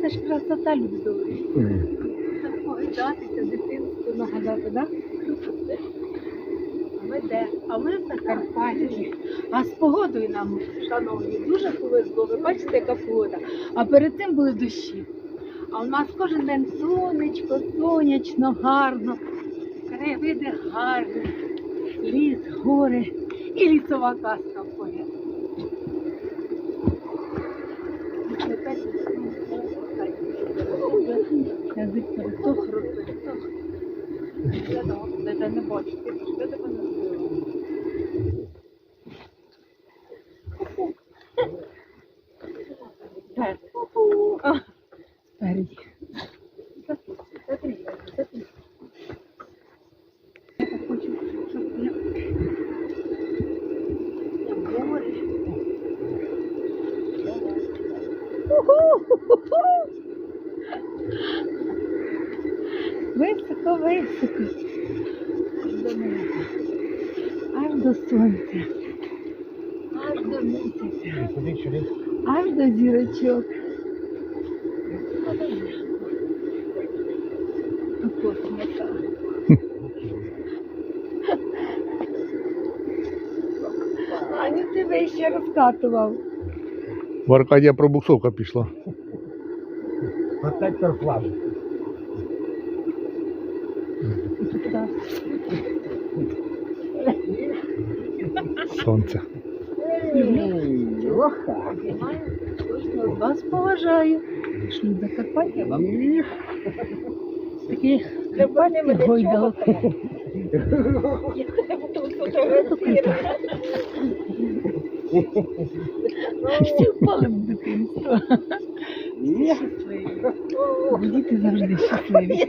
це ж красота людської. Так погидатися, дитинство нагадати, так? А ми де? А ми в Закарпатті. А з погодою нам, шановні, дуже повезло. Ви бачите, яка погода. А перед цим були дощі. А у нас кожен день сонечко, сонячно, гарно, краєвиди гарні, ліс, гори і лісова казка поряд. Язик перетох, рот перетох. Я думаю, де не бачу, ти ж де тебе не збила. Так. А, Високо, високо. Аж до неба. Аж до сонця. Аж до місяця. Сюди, сюди. Аж до зірочок. Космоса. Аню, тебе ще розкатував. В Аркадія пробуксовка пішла. Протектор флаги. Так. Сонце. Знаю, кожного з вас поважаю. Шлі Закарпаття вам. Таких карпатських гойдалок. Всі впали в дитинство. Щасливі. Діти завжди щасливі.